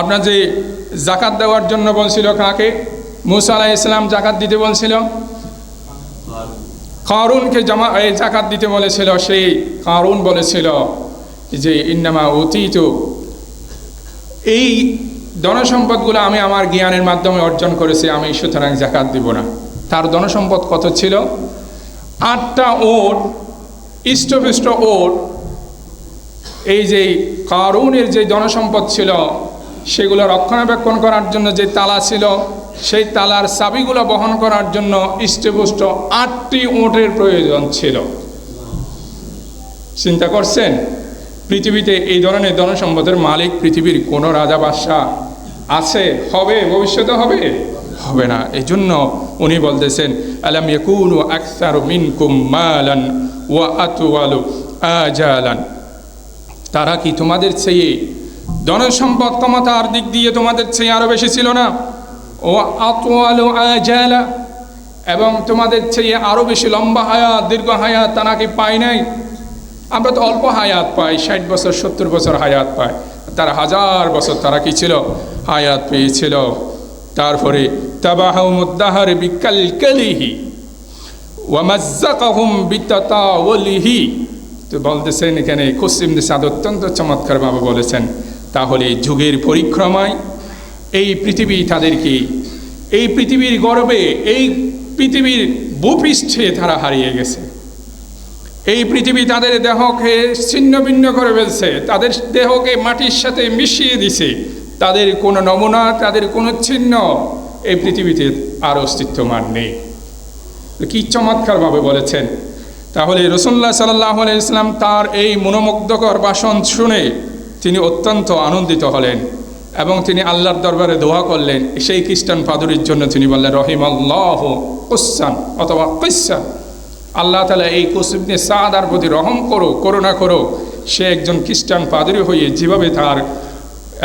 আপনার যে জাকাত দেওয়ার জন্য বলছিল কাকে? মুসা আলাহ ইসলাম জাকাত দিতে বলছিল? কারুনকে জমা, এই জাকাত দিতে বলেছিল, সেই কারুন বলেছিল যে, ইন্নামা অতীত এই ধনসম্পদগুলো আমি আমার জ্ঞানের মাধ্যমে অর্জন করেছি, আমি সুতরাং জাকাত দিব না। তার ধনসম্পদ কত ছিল? আটটা ওট ইষ্টপিষ্ট ওট, এই যে কারুনের যে জনসম্পদ ছিল সেগুলো রক্ষণাবেক্ষণ করার জন্য যে তালা ছিল, সেই তালার চাবিগুলো বহন করার জন্য ইষ্টপুষ্ট আটটি ওটের প্রয়োজন ছিল। চিন্তা করছেন? পৃথিবীতে এই ধরনের ধনসম্পদের মালিক পৃথিবীর কোনো রাজা বাদশাহ আছে? হবে? ভবিষ্যতে হবে? হবে না। এই জন্য উনি বলতেছেন, আলাম ইয়াকুনু আকসারু মিনকুম মালান ওয়া আতওয়ালু আজালান। তারা কি তোমাদের চেয়ে ধনসম্পদ ক্ষমতার দিক দিয়ে তোমাদের চেয়ে আরও বেশি ছিল না। ও আতওয়ালু আজালা, এবং তোমাদের চেয়ে আরও বেশি লম্বা হায়াত, দীর্ঘ হায়াত তারা কি পায় নাই। আমরা তো অল্প হায়াত পাই, ষাট বছর, সত্তর বছর হায়াত পাই তার হাজার বছর তারা কি ছিল? হায়াত পেয়েছিল। তারপরে তাবাহমুদ্দাহার বিকাল কালিহি ওয়ামাজ্জাকাহুম তো বলতেছেন এখানে, কসিম সাদ অত্যন্ত চমৎকারভাবে বলেছেন তাহলে যুগের পরিক্রমায় এই পৃথিবী তাদেরকে, এই পৃথিবীর গর্বে, এই পৃথিবীর ভূপৃষ্ঠে তারা হারিয়ে গেছে। এই পৃথিবী তাদের দেহকে ছিন্ন ভিন্ন করে ফেলছে, তাদের দেহকে মাটির সাথে মিশিয়ে দিছে। তাদের কোনো নমুনা, তাদের কোনো চিহ্ন এই পৃথিবীতে আর অস্তিত্বমান নেই। কি চমৎকারভাবে বলেছেন। তাহলে রসুল্লাহ সাল্লাহ ইসলাম তার এই মনোমুগ্ধকর বাসন শুনে তিনি অত্যন্ত আনন্দিত হলেন এবং তিনি আল্লাহর দরবারে দোয়া করলেন। সেই খ্রিস্টান পাদুরির জন্য তিনি বললেন রহিম আল্লাহ কুসান অথবা কুসান আল্লাহ তালা এই কুসিবনে সাদার প্রতি রহম করো, করুণা করো। সে একজন খ্রিস্টান পাদরি হয়ে যেভাবে তার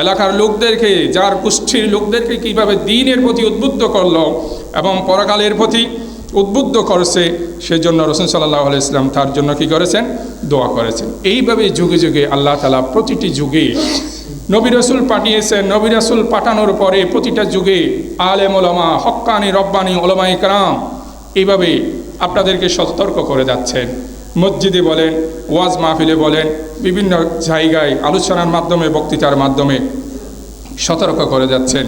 এলাকার লোকদেরকে, যার গোষ্ঠীর লোকদেরকে কীভাবে দিনের প্রতি উদ্বুদ্ধ করল এবং পরকালের প্রতি উদ্বুদ্ধ করেছে, সেজন্য রসুন সাল্লাহ ইসলাম তার জন্য কি করেছেন? দোয়া করেছেন। এইভাবে যুগে যুগে আল্লাহ তালা প্রতিটি যুগে নবী রসুল পাঠিয়েছেন, নবী রসুল পাঠানোর পরে প্রতিটা যুগে আলেম ওলামা হক্কানি রব্বানি ওলামা ইকরাম এইভাবে আপনাদেরকে সতর্ক করে যাচ্ছেন। মসজিদে বলেন, ওয়াজ মাহফিলে বলেন, বিভিন্ন জায়গায় আলোচনার মাধ্যমে, বক্তৃতার মাধ্যমে সতর্ক করে যাচ্ছেন।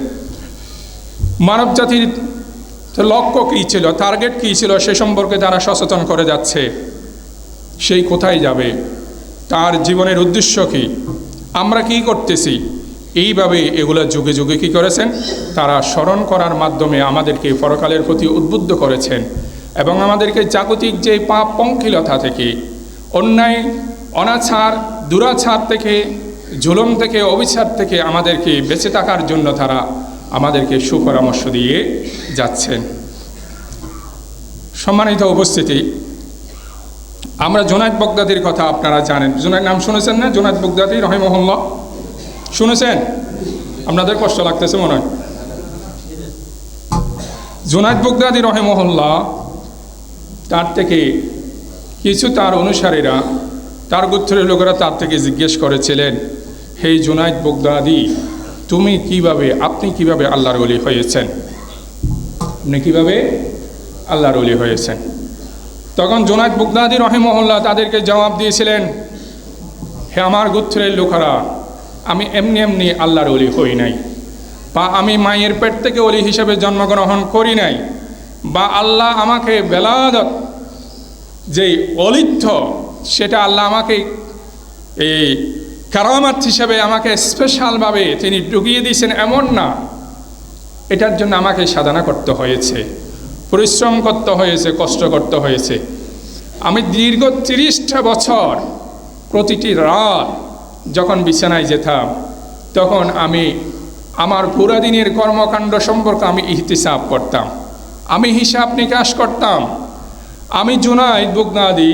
মানব জাতির লক্ষ্য কী ছিল? টার্গেট কী ছিল? সে সম্পর্কে তারা সচেতন করে যাচ্ছে। সেই কোথায় যাবে? তার জীবনের উদ্দেশ্য কী? আমরা কি করতেছি? এইভাবে এগুলো যুগে যুগে কী করেছেন? তারা স্মরণ করার মাধ্যমে আমাদেরকে পরকালের প্রতি উদ্বুদ্ধ করেছেন এবং আমাদেরকে জাগতিক যে পাপ পঙ্কিলতা থেকে, অন্যায়, অনাচার, দুরাচার থেকে, জুলম থেকে, অবিচার থেকে আমাদেরকে বেঁচে থাকার জন্য তারা আমাদেরকে সুপরামর্শ দিয়ে যাচ্ছেন। সম্মানিত উপস্থিতি, আমরা জোনায়দ বগদাদির কথা আপনারা জানেন। জোনায়দ, নাম শুনেছেন না? জোনায়দ বগদাদি রহিমহল্লা শুনেছেন? আপনাদের কষ্ট লাগতেছে মনে হয়। জোনায়দ বগদাদি রহিমহল্লা তার থেকে কিছু তার অনুসারীরা, তার গোত্রের লোকেরা তার থেকে জিজ্ঞেস করেছিলেন, হে জুনাইদ বগদাদি, তুমি কীভাবে আপনি কীভাবে আল্লাহর অলি হয়েছেন? আপনি কীভাবে আল্লাহর অলি হয়েছেন? তখন জোনায়দ বুগদাদি রহেমহল্লা তাদেরকে জবাব দিয়েছিলেন, হে আমার গোত্রের লোকেরা, আমি এমনি এমনি আল্লাহর অলি হই নাই, বা আমি মায়ের পেট থেকে অলি হিসেবে জন্মগ্রহণ করি নাই, বা আল্লাহ আমাকে বেলাদত, যেই অলিথ্য, সেটা আল্লাহ আমাকে এই কারামাত হিসেবে আমাকে স্পেশালভাবে তিনি ঢুকিয়ে দিয়েছেন এমন না। এটার জন্য আমাকে সাধনা করতে হয়েছে, পরিশ্রম করতে হয়েছে, কষ্ট করতে হয়েছে। আমি দীর্ঘ তিরিশটা বছর প্রতিটি রাত যখন বিছানায় যেতাম, তখন আমি আমার পুরা দিনের কর্মকাণ্ড সম্পর্কে আমি ইহতিসাব করতাম, আমি হিসাব নিকাশ করতাম, আমি জুনাইদ বুগনাদি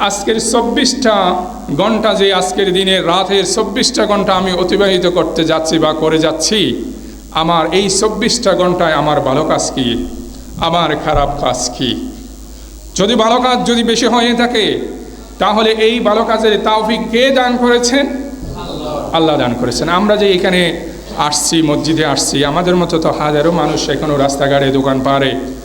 আজকের চব্বিশটা ঘণ্টা যে আজকের দিনে রাতের চব্বিশটা ঘণ্টা আমি অতিবাহিত করতে যাচ্ছি বা করে যাচ্ছি আমার এই চব্বিশটা ঘন্টায় আমার ভালো কাজ কী? আমার খারাপ কাজ কী? যদি ভালো কাজ যদি বেশি হয়ে থাকে তাহলে এই ভালো কাজের তাওফিক কে দান করেছেন? আল্লাহ। দান করেছেন। আমরা যে এখানে আসছি মসজিদে আসছি আমাদের মতো তো হাজারো মানুষ এখনও রাস্তাঘাটে দোকান পারে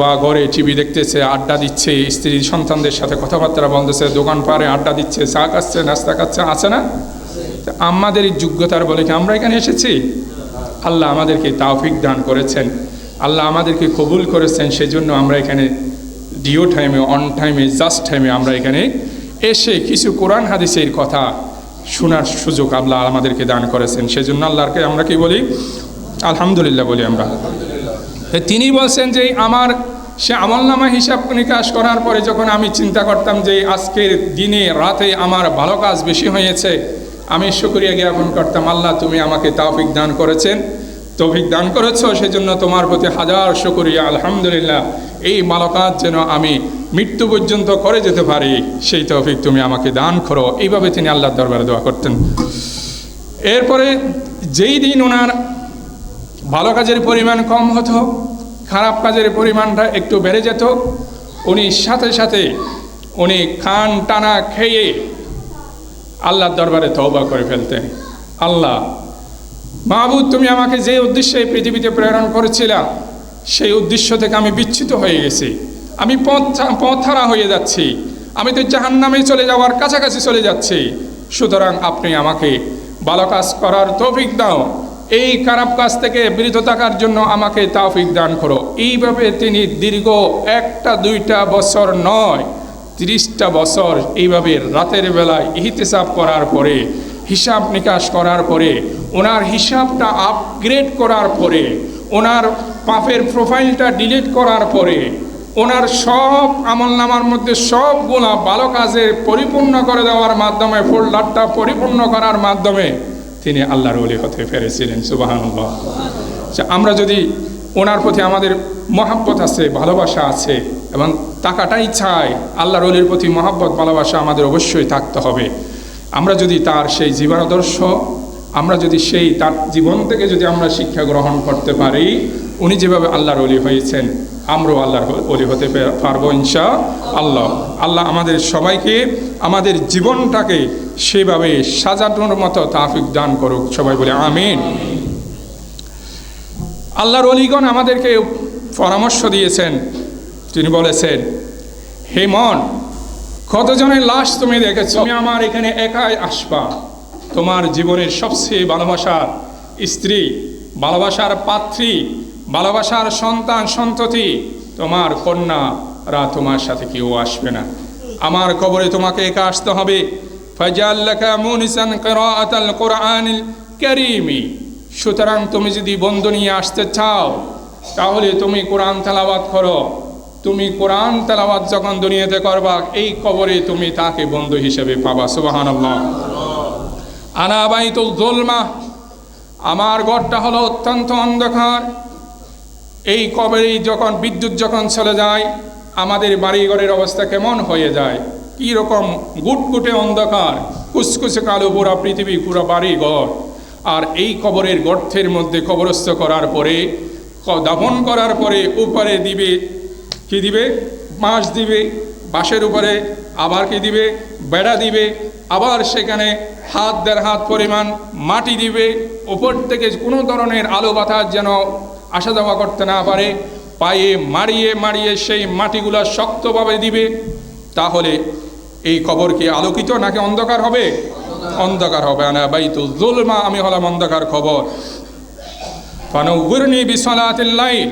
বা ঘরে টিভি দেখতেছে, আড্ডা দিচ্ছে, স্ত্রী সন্তানদের সাথে কথাবার্তা বলতেছে, দোকান পারে আড্ডা দিচ্ছে, চা খাচ্ছে, নাস্তা খাচ্ছে, আছে না? আমাদের যোগ্যতার বলে কি আমরা এখানে এসেছি? আল্লাহ আমাদেরকে তাওফিক দান করেছেন। আল্লাহ আমাদেরকে কবুল করেছেন, সেজন্য আমরা এখানে ডিও টাইমে, অন টাইমে, জাস্ট টাইমে আমরা এখানে এসে কিছু কোরআন হাদিসের কথা শোনার সুযোগ আল্লাহ আমাদেরকে দান করেছেন। সেজন্য আল্লাহকে আমরা কি বলি? আলহামদুলিল্লাহ বলি আমরা। তো তিনি বলছেন যে আমার সে আমলনামা হিসাব নিকাশ করার পরে যখন আমি চিন্তা করতাম যে আজকের দিনে, রাতে আমার ভালো কাজ বেশি হয়েছে, আমি শুক্রিয়া জ্ঞাপন করতাম, আল্লাহ তুমি আমাকে তাওফিক দান করেছেন। তৌফিক দান করেছ, সেজন্য তোমার প্রতি হাজার শুক্রিয়া, আলহামদুলিল্লাহ। এই ভালো কাজ যেন আমি মৃত্যু পর্যন্ত করে যেতে পারি, সেই তৌফিক তুমি আমাকে দান করো। এইভাবে তিনি আল্লাহর দরবারে দোয়া করতেন। এরপরে যেই দিন ওনার ভালো কাজের পরিমাণ কম হতো, খারাপ কাজের পরিমাণটা একটু বেড়ে যেত। উনি সাথে সাথে উনি খান টানা খেয়ে আল্লাহর দরবারে তওবা করে ফেলতেন। আল্লাহ মাহবুদ তুমি আমাকে যে উদ্দেশ্যে পৃথিবীতে প্রেরণ করেছিলা, সেই উদ্দেশ্য থেকে আমি বিচ্ছিত হয়ে গেছি। আমি পথ, পথহারা হয়ে যাচ্ছি। আমি তো জাহান্নামে চলে যাওয়ার কাছাকাছি চলে যাচ্ছি। সুতরাং আপনি আমাকে ভালো কাজ করার তৌফিক দাও। এই খারাপ কাজ থেকে বিরত থাকার জন্য আমাকে তাওফিক দান করো। এইভাবে তিনি দীর্ঘ একটা, দুইটা বছর নয়, তিরিশটা বছর এইভাবে রাতের বেলায় ইহতিসাব করার পরে, হিসাব নিকাশ করার পরে, ওনার হিসাবটা আপগ্রেড করার পরে, ওনার পাপের প্রোফাইলটা ডিলিট করার পরে, ওনার সব আমলনামার মধ্যে সবগুলা ভালো কাজে পরিপূর্ণ করে দেওয়ার মাধ্যমে ফোল্ডারটা পরিপূর্ণ করার মাধ্যমে তিনি আল্লাহর ওলি হতে ফেরেছিলেন সুবাহানুল্লাহ। আচ্ছা, আমরা যদি ওনার প্রতি আমাদের মহাব্বত আছে ভালোবাসা আছে এবং টাকাটাই চাই আল্লাহর অলির প্রতি মহাব্বত ভালোবাসা আমাদের অবশ্যই থাকতে হবে। আমরা যদি তার সেই জীবনাদর্শ আমরা যদি সেই তার জীবন থেকে যদি আমরা শিক্ষা গ্রহণ করতে পারি, উনি যেভাবে আল্লাহর অলি হয়েছেন, আমরাও আল্লাহর অলি হতে পারব ইনশা আল্লাহ। আল্লাহ আমাদের সবাইকে আমাদের জীবনটাকে সেভাবে সাজানোর মতো তাফিক দান করুক, সবাই বলে আমিন। আল্লাহর অলিগণ আমাদেরকে পরামর্শ দিয়েছেন, তিনি বলেছেন, হে মন, কতজনের লাশ তুমি দেখেছ? তুমি আমার এখানে একাই আসবা। তোমার জীবনের সবচেয়ে ভালোবাসার স্ত্রী, ভালোবাসার পাত্রী, ভালোবাসার সন্তান, সন্ততি, তোমার কন্যারা তোমার সাথে কেউ আসবে না। আমার কবরে তোমাকে একা আসতে হবে। সুতরাং তুমি যদি বন্ধু নিয়ে আসতে চাও, তাহলে তুমি কোরআন তেলাওয়াত করো। তুমি কোরআন তেলাওয়াত যখন দুনিয়াতে করবা, এই কবরে তুমি তাকে বন্ধু হিসেবে পাবা আনা বাইতুল জুলমা। আমার ঘরটা হলো অত্যন্ত অন্ধকার। এই কবরে যখন বিদ্যুৎ যখন চলে যায়, আমাদের বাড়িঘরের অবস্থা কেমন হয়ে যায়? কী রকম গুটগুটে অন্ধকার, কুচকুচে কালো পুরা পৃথিবী, পুরো বাড়ি ঘর আর এই কবরের গর্থের মধ্যে কবরস্থ করার পরে দাফন করার পরে উপরে দিবে, কি দিবে? বাঁশ দিবে। বাঁশের উপরে আবার কি দিবে? বেড়া দিবে। আবার সেখানে হাত দেড় হাত পরিমাণ মাটি দিবে। ওপর থেকে কোনো ধরনের আলো বাতাস যেন আসা যাওয়া করতে না পারে। পায়ে মারিয়ে মারিয়ে সেই মাটিগুলা শক্তভাবে দিবে। তাহলে এই কবর কি আলোকিত নাকি অন্ধকার হবে? অন্ধকার হবে। আনা বাইতু জুলমা আমি হলাম অন্ধকার খবর ফানুগুরনি বিসলাতিল লাইল।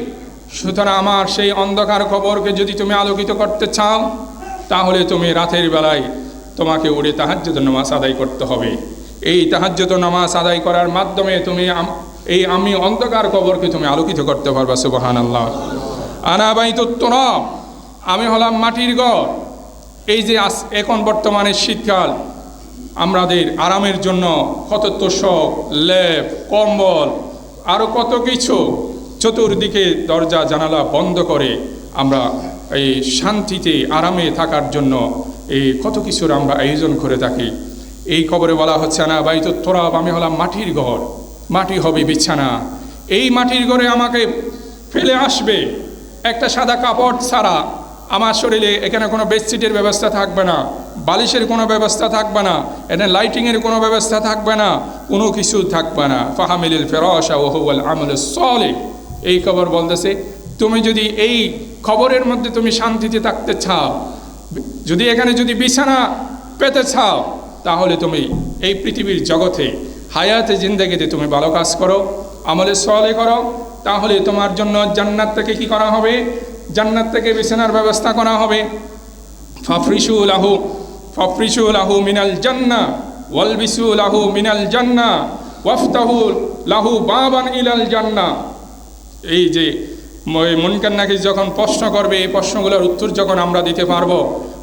সুতরাং আমার সেই অন্ধকার খবরকে যদি তুমি আলোকিত করতে চাও, তাহলে তুমি রাতের বেলায় তোমাকে উড়ে তাহাজ্জুদ নামাজ আদায় করতে হবে। এই তাহাজ্জুদ নামাজ আদায় করার মাধ্যমে তুমি এই আমি অন্ধকার কবরকে তুমি আলোকিত করতে পারবা সুবহান আল্লাহ আনাবাইতুত্তর আমি হলাম মাটির ঘর। এই যে আস- এখন বর্তমানে শীতকাল আমাদের আরামের জন্য কত তোষক, লেপ, কম্বল আরও কত কিছু চতুর্দিকে দরজা জানালা বন্ধ করে আমরা এই শান্তিতে আরামে থাকার জন্য এই কত কিছুর আমরা আয়োজন করে থাকি। এই কবরে বলা হচ্ছে না বাইত তোরাব, আমি হলাম মাটির ঘর। মাটি হবে বিছানা। এই মাটির ঘরে আমাকে ফেলে আসবে। একটা সাদা কাপড় ছাড়া আমার শরীরে এখানে কোনো বেডশিটের ব্যবস্থা থাকবে না, বালিশের কোনো ব্যবস্থা থাকবে না, এখানে লাইটিংয়ের কোনো ব্যবস্থা থাকবে না, কোনো কিছু থাকবে না। ফাহামিল ফেরসা ওহুয়াল আমল সলে এই খবর বলতেছে, তুমি যদি এই খবরের মধ্যে তুমি শান্তিতে থাকতে চাও যদি এখানে যদি বিছানা পেতে চাও, তাহলে তুমি এই পৃথিবীর জগতে, হায়াতে জিন্দগিতে তুমি ভালো কাজ করো, আমলে সলে করো, তাহলে তোমার জন্য জান্নাত থেকে কি করা হবে? জান্নাত থেকে বিছানার ব্যবস্থা করা হবে। ফাফরিসু আহু ফাফরিসু আহু মিনাল জান্না, ওয়ালবিসু আহু মিনাল জান্না, ওয়াফতাহু লাহু বাবান ইলাল জান্না। এই যে মুনকান্নাকে যখন প্রশ্ন করবে, এই প্রশ্নগুলোর উত্তর যখন আমরা দিতে পারব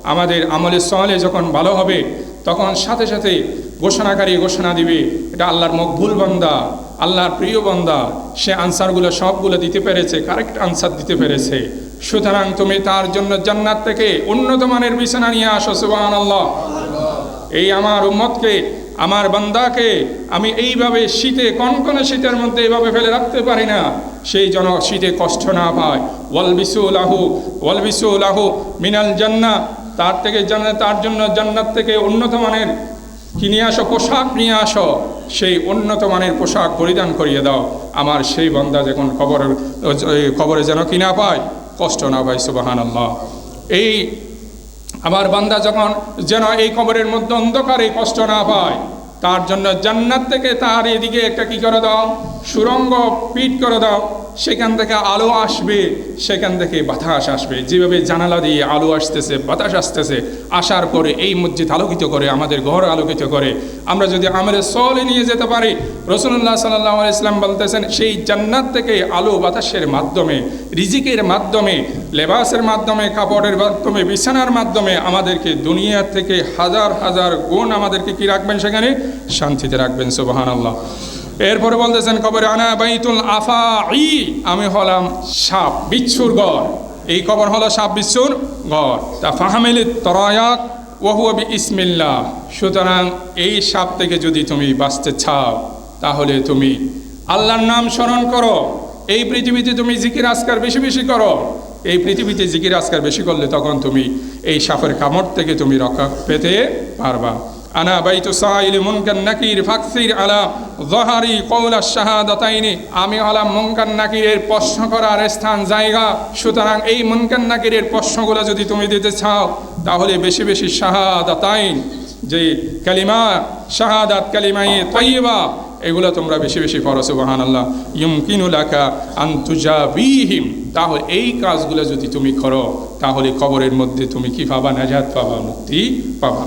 আমাদের আমলের সহলে যখন ভালো হবে, তখন সাথে সাথে ঘোষণাকারী ঘোষণা দিবে, এটা আল্লাহর মকবুল বন্দা, আল্লাহর প্রিয় বন্দা। সে আনসারগুলো সবগুলো দিতে পেরেছে কারেক্ট আনসার দিতে পেরেছে। সুতরাং তুমি তার জন্য জান্নাত থেকে উন্নত মানের বিছানা নিয়ে আসো সুবাহ আল্লাহ এই আমার উম্মতকে, আমার বান্দাকে আমি এইভাবে শীতে, কনকনে শীতের মধ্যে এইভাবে ফেলে রাখতে পারি না। সেই জন শীতে কষ্ট না পায়। ওয়াল বিসুল আহু ওয়াল বিসুল আহু মিনাল জান্না তার থেকে জান্নাত তার জন্য জান্নাত থেকে উন্নত মানের কি নিয়ে আসো, পোশাক নিয়ে আসো, সেই উন্নত মানের পোশাক পরিধান করিয়ে দাও। আমার সেই বন্দা যখন খবরের খবরে যেন কি না পায়, কষ্ট না পায় সুবাহান আল্লাহ এই আমার বান্দা যখন যেন এই কবরের মধ্যে অন্ধকারে কষ্ট না পায়, তার জন্য জান্নাত থেকে তার এদিকে একটা কি করে দাও? সুরঙ্গ পিট করে দাও। সেখান থেকে আলো আসবে, সেখান থেকে বাতাস আসবে। যেভাবে জানালা দিয়ে আলো আসতেছে, বাতাস আসতেছে, আসার পরে এই মসজিদ আলোকিত করে, আমাদের ঘর আলোকিত করে। আমরা যদি আমাদের সলে নিয়ে যেতে পারি রসুল্লাহ সাল্লাহ ইসলাম বলতেছেন, সেই জান্নাত থেকে আলো বাতাসের মাধ্যমে, রিজিকের মাধ্যমে, লেবাসের মাধ্যমে, কাপড়ের মাধ্যমে, বিছানার মাধ্যমে আমাদেরকে দুনিয়া থেকে হাজার হাজার গুণ আমাদেরকে কি রাখবেন সেখানে? শান্তিতে রাখবেন সুবাহান আল্লাহ এরপরে বলতেছেন কবরে, আনা বাইতুল আফা ই আমি হলাম সাপ, বিচ্ছুর গড় এই কবর হলো সাপ, বিচ্ছুর গড় তা ফাহামিলি তরায়াক ওহুয়াবি ইসমিল্লাহ সুতরাং এই সাপ থেকে যদি তুমি বাঁচতে চাও, তাহলে তুমি আল্লাহর নাম স্মরণ করো। এই পৃথিবীতে তুমি জিকির আজকার বেশি বেশি করো। এই পৃথিবীতে জিকির আজকার বেশি করলে তখন তুমি এই সাপের কামড় থেকে তুমি রক্ষা পেতে পারবা। আনা বাইতু সাইল মুনকান নাকির ফাকসির আলা জহারি কৌলা শাহাদাতাইনি। আমি হলাম মুনকান নাকিরের প্রশ্ন করার স্থান, জায়গা। সুতরাং এই মুনকান নাকিরের প্রশ্নগুলো যদি তুমি দিতে চাও, তাহলে বেশি বেশি শাহাদাতাইন, যে কালিমা, শাহাদাত কালিমাই তৈবা এগুলো তোমরা বেশি বেশি পড়ো সুবাহান আল্লাহ ইউমকিনুলাকা আন্তুজাবিহিম তাহলে এই কাজগুলো যদি তুমি করো, তাহলে কবরের মধ্যে তুমি কি পাবা? নাজাত পাবা, মুক্তি পাবা।